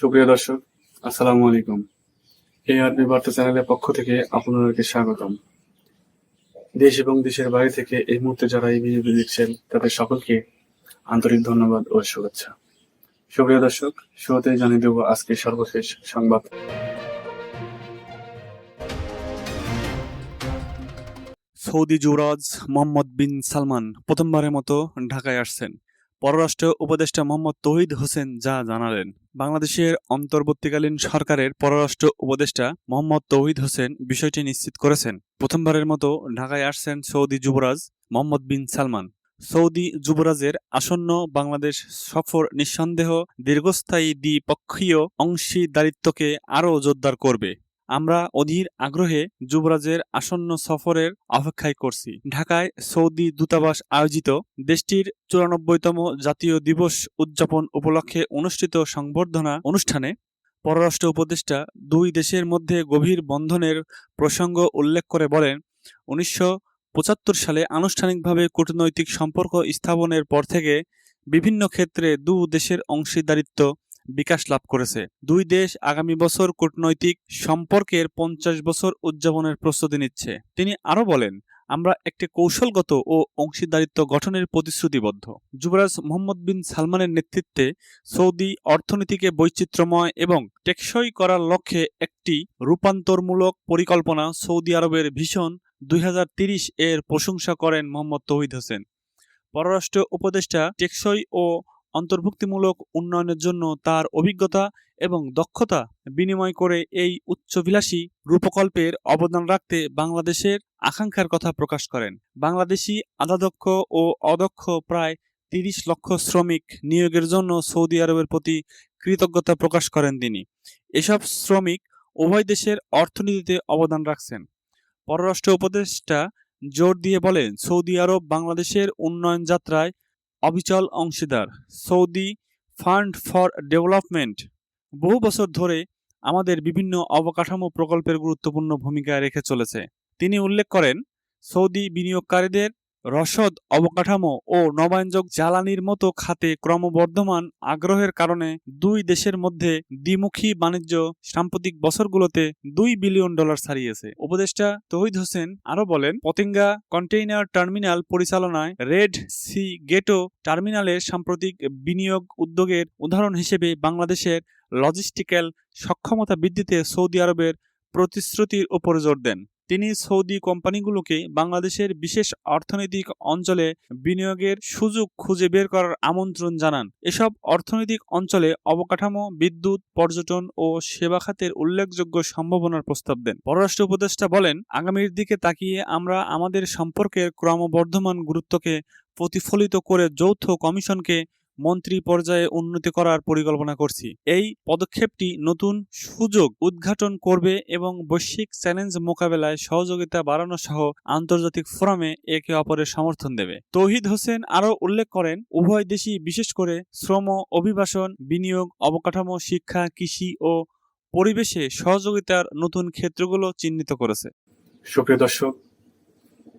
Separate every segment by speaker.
Speaker 1: সুপ্রিয় দর্শক, আসসালামু আলাইকুম। এই আরবি বার্তা চ্যানেলের পক্ষ থেকে আপনাদেরকে স্বাগতম। দেশ এবং দেশের বাইরে থেকে এই মুহূর্তে যারা এই ভিডিওটি দেখছেন, তাদের সকলকে আন্তরিক ধন্যবাদ ও শুভেচ্ছা। সুপ্রিয় দর্শক শুরুতে জানিয়ে দেব আজকে সর্বশেষ সংবাদ।
Speaker 2: সৌদি যুবরাজ মোহাম্মদ বিন সালমান প্রথমবারের মতো ঢাকায় আসছেন। পররাষ্ট্র উপদেষ্টা মোহাম্মদ তৌহিদ হোসেন যা জানালেন। বাংলাদেশের অন্তর্বর্তীকালীন সরকারের পররাষ্ট্র উপদেষ্টা মোহাম্মদ তৌহিদ হোসেন বিষয়টি নিশ্চিত করেছেন। প্রথমবারের মতো ঢাকায় আসছেন সৌদি যুবরাজ মোহাম্মদ বিন সালমান। সৌদি যুবরাজের আসন্ন বাংলাদেশ সফর নিঃসন্দেহ দীর্ঘস্থায়ী দ্বিপক্ষীয় অংশীদারিত্বকে আরও জোরদার করবে। আমরা অধীর আগ্রহে যুবরাজের আসন্ন সফরের অপেক্ষায় করছি। ঢাকায় সৌদি দূতাবাস আয়োজিত দেশটির চুরানব্বইতম জাতীয় দিবস উদযাপন উপলক্ষে অনুষ্ঠিত সংবর্ধনা অনুষ্ঠানে পররাষ্ট্র উপদেষ্টা দুই দেশের মধ্যে গভীর বন্ধনের প্রসঙ্গ উল্লেখ করে বলেন, উনিশশো পঁচাত্তর সালে আনুষ্ঠানিকভাবে কূটনৈতিক সম্পর্ক স্থাপনের পর থেকে বিভিন্ন ক্ষেত্রে দু দেশের অংশীদারিত্ব বিকাশ লাভ করেছে। দুই দেশ আগামী বছর কূটনৈতিক সম্পর্কের পঞ্চাশ বছর উদযাপনের প্রস্তুতি নিচ্ছে। তিনি আরও বলেন, আমরা একটি কৌশলগত ও অংশীদারিত্ব গঠনের প্রতিশ্রুতিবদ্ধ। যুবরাজ মোহাম্মদ বিন সালমানের নেতৃত্বে সৌদি অর্থনীতিকে বৈচিত্র্যময় এবং টেকসই করার লক্ষ্যে একটি রূপান্তরমূলক পরিকল্পনা সৌদি আরবের ভীষণ দুই এর প্রশংসা করেন মোহাম্মদ তৌহিদ হোসেন। পররাষ্ট্র উপদেষ্টা টেকসই ও অন্তর্ভুক্তিমূলক উন্নয়নের জন্য তার অভিজ্ঞতা এবং দক্ষতা বিনিময় করে এই উচ্চভিলাষী রূপকল্পের অবদান রাখতে বাংলাদেশের আকাঙ্ক্ষার কথা প্রকাশ করেন। বাংলাদেশি আধাদক্ষ ও অদক্ষ প্রায় তিরিশ লক্ষ শ্রমিক নিয়োগের জন্য সৌদি আরবের প্রতি কৃতজ্ঞতা প্রকাশ করেন তিনি। এসব শ্রমিক উভয় দেশের অর্থনীতিতে অবদান রাখছেন। পররাষ্ট্র উপদেষ্টা জোর দিয়ে বলেন, সৌদি আরব বাংলাদেশের উন্নয়ন যাত্রায় অবিচল অংশীদার। Saudi fund for development. বহু বছর ধরে আমাদের বিভিন্ন অবকাঠামো প্রকল্পের গুরুত্বপূর্ণ ভূমিকা রেখে চলেছে। তিনি উল্লেখ করেন, সৌদি বিনিয়োগকারীদের রসদ, অবকাঠামো ও নবায়নযোগ্য জ্বালানির মতো খাতে ক্রমবর্ধমান আগ্রহের কারণে দুই দেশের মধ্যে দ্বিমুখী বাণিজ্য সাম্প্রতিক বছরগুলোতে দুই বিলিয়ন ডলার ছাড়িয়েছে। উপদেষ্টা তহিদ হোসেন আরও বলেন, পতেঙ্গা কন্টেইনার টার্মিনাল পরিচালনায় রেড সি গেটো টার্মিনালের সাম্প্রতিক বিনিয়োগ উদ্যোগের উদাহরণ হিসেবে বাংলাদেশের লজিস্টিক্যাল সক্ষমতা বৃদ্ধিতে সৌদি আরবের প্রতিশ্রুতির ওপর জোর দেন। তিনি সৌদি কোম্পানিগুলোকে বাংলাদেশের বিশেষ অর্থনৈতিক অঞ্চলে বিনিয়োগের সুযোগ খুঁজে বের করার আমন্ত্রণ জানান। এসব অর্থনৈতিক অঞ্চলে অবকাঠামো, বিদ্যুৎ, পর্যটন ও সেবা খাতের উল্লেখযোগ্য সম্ভাবনার প্রস্তাব দেন। পররাষ্ট্র উপদেষ্টা বলেন, আগামীর দিকে তাকিয়ে আমরা আমাদের সম্পর্কের ক্রমবর্ধমান গুরুত্বকে প্রতিফলিত করে যৌথ কমিশনকে মন্ত্রী পর্যায়ে উন্নতি করার পরিকল্পনা করছি। এই পদক্ষেপটি নতুন সুযোগ উদ্ঘাটন করবে এবং বৈশ্বিক চ্যালেঞ্জ মোকাবেলায় সহযোগিতা বাড়ানো সহ আন্তর্জাতিক ফোরামে একে অপরের সমর্থন দেবে। তৌহিদ হোসেন আরও উল্লেখ করেন, উভয় দেশই বিশেষ করে শ্রম, অভিবাসন, বিনিয়োগ, অবকাঠামো, শিক্ষা, কৃষি ও পরিবেশে সহযোগিতার নতুন ক্ষেত্রগুলো চিহ্নিত করেছে।
Speaker 1: সুপ্রিয় দর্শক,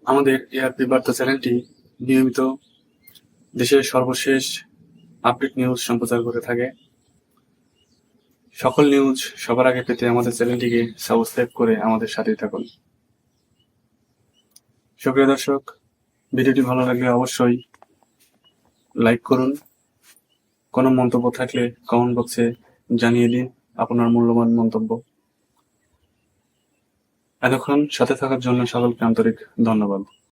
Speaker 1: আমাদের এআরপি বার্তা চ্যানেলটি নিয়মিত দেশের সর্বশেষ আপডেট নিউজ সম্প্রচার করে থাকে। সকল নিউজ সবার আগে পেতে আমাদের চ্যানেলটিকে সাবস্ক্রাইব করে আমাদের সাথে থাকুন। সুপ্রিয় দর্শক, ভিডিওটি ভালো লাগলে অবশ্যই লাইক করুন। কোনো মন্তব্য থাকলে কমেন্ট বক্সে জানিয়ে দিন আপনার মূল্যবান মন্তব্য। এতক্ষণ সাথে থাকার জন্য সকলকে আন্তরিক ধন্যবাদ।